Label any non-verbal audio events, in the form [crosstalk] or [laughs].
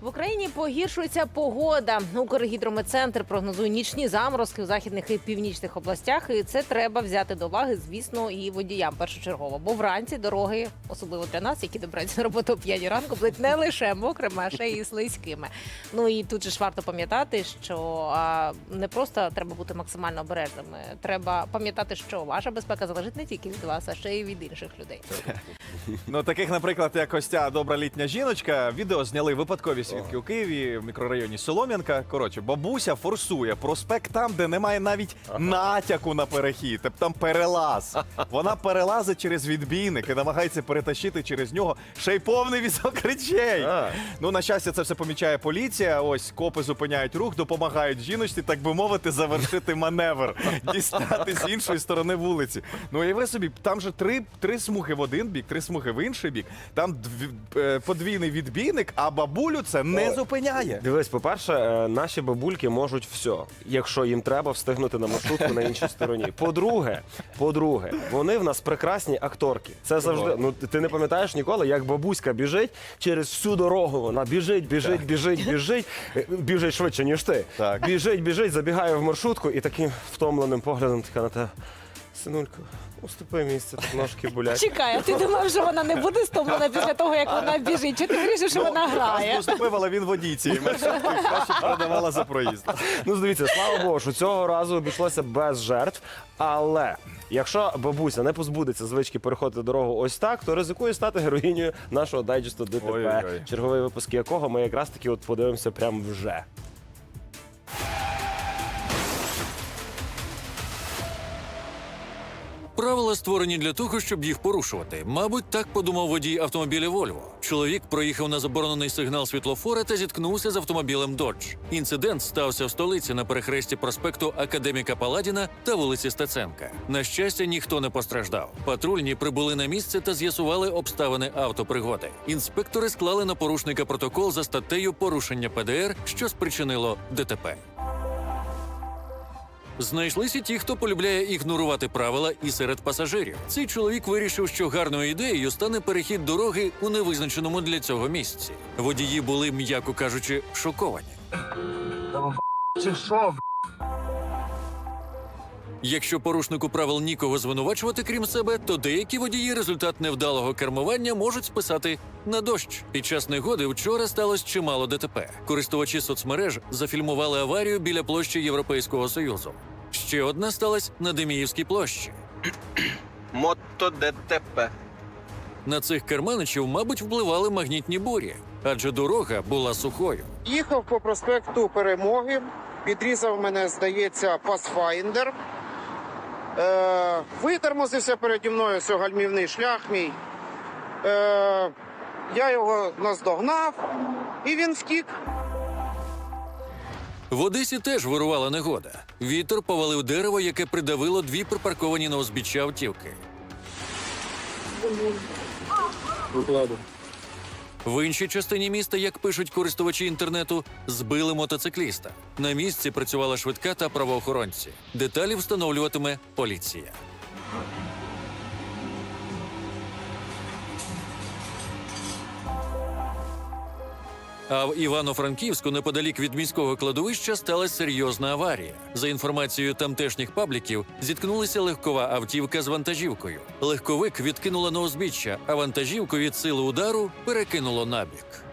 В Україні погіршується погода. Укргідрометцентр прогнозує нічні заморозки в західних і північних областях. І це треба взяти до уваги, звісно, і водіям першочергово. Бо вранці дороги, особливо для нас, які добираються на роботу о 5 ранку, будуть не лише мокрими, а ще й слизькими. Ну і тут же ж варто пам'ятати, що не просто треба бути максимально обережними. Треба пам'ятати, що ваша безпека залежить не тільки від вас, а ще й від інших людей. Ну, таких, наприклад, як ось ця добра літня жіночка. Відео зняли випадкові свідки у Києві в мікрорайоні Солом'янка. Коротше, бабуся форсує проспект там, де немає навіть натяку на перехід. Тобто там перелаз. [laughs] Вона перелазить через відбійник і намагається перетащити через нього ще й повний візок речей. А. Ну, на щастя, це все помічає поліція. Ось копи зупиняють рух, допомагають жіночці, так би мовити, завершити маневр, [laughs] дістати з іншої сторони вулиці. Ну і ви собі, там же три, три смуги в один бік, три смуги в інший бік. Там дві, е, подвійний відбійник, а бабулю це не зупиняє. Дивись, по-перше, е, наші бабульки можуть все, якщо їм треба встигнути на маршрутку на іншій стороні. По-друге, по-друге, вони в нас прекрасні акторки. Це завжди. Ну ти не пам'ятаєш ніколи, як бабуська біжить через всю дорогу. Вона біжить, біжить, біжить, біжить, е, біжить швидше, ніж ти. Так. Біжить, біжить, забігає в маршрутку і таким втомленим поглядом така на те. Синулько, уступи місце, тут ножки [laughs] болять. Чекай, а ти думав, що вона не буде стомлена після того, як вона біжить? Чи ти вирішив, що вона грає? Поступив, але він водійці. і маршрутку краще продавала за проїзд. Ну, дивіться, слава Богу, що цього разу обійшлося без жертв. Але якщо бабуся не позбудеться звички переходити дорогу ось так, то ризикує стати героїнею нашого дайджесту ДТП, Ой-ой-ой. черговий випуск якого ми якраз таки от подивимося прямо вже. Правила створені для того, щоб їх порушувати. Мабуть, так подумав водій автомобіля Вольво. Чоловік проїхав на заборонений сигнал світлофора та зіткнувся з автомобілем Додж. Інцидент стався в столиці на перехресті проспекту Академіка Паладіна та вулиці Стеценка. На щастя, ніхто не постраждав. Патрульні прибули на місце та з'ясували обставини автопригоди. Інспектори склали на порушника протокол за статтею порушення ПДР, що спричинило ДТП. Знайшлися ті, хто полюбляє ігнорувати правила і серед пасажирів. Цей чоловік вирішив, що гарною ідеєю стане перехід дороги у невизначеному для цього місці. Водії були, м'яко кажучи, шоковані. Чи що? Якщо порушнику правил нікого звинувачувати, крім себе, то деякі водії результат невдалого кермування можуть списати на дощ. Під час негоди вчора сталося чимало ДТП. Користувачі соцмереж зафільмували аварію біля площі Європейського Союзу. Ще одна сталася на Деміївській площі. Мото ДТП. На цих керманичів, мабуть, впливали магнітні бурі, адже дорога була сухою. Їхав по проспекту Перемоги, підрізав мене, здається, Pathfinder. Е, витормозився переді мною ось гальмівний шлях мій. Е, я його наздогнав, і він втік. В Одесі теж вирувала негода. Вітер повалив дерево, яке придавило дві припарковані на узбіччя автівки. В іншій частині міста, як пишуть користувачі інтернету, збили мотоцикліста. На місці працювала швидка та правоохоронці. Деталі встановлюватиме поліція. А в Івано-Франківську, неподалік від міського кладовища, сталася серйозна аварія. За інформацією тамтешніх пабліків, зіткнулася легкова автівка з вантажівкою. Легковик відкинула на узбіччя, а вантажівку від сили удару перекинуло набік.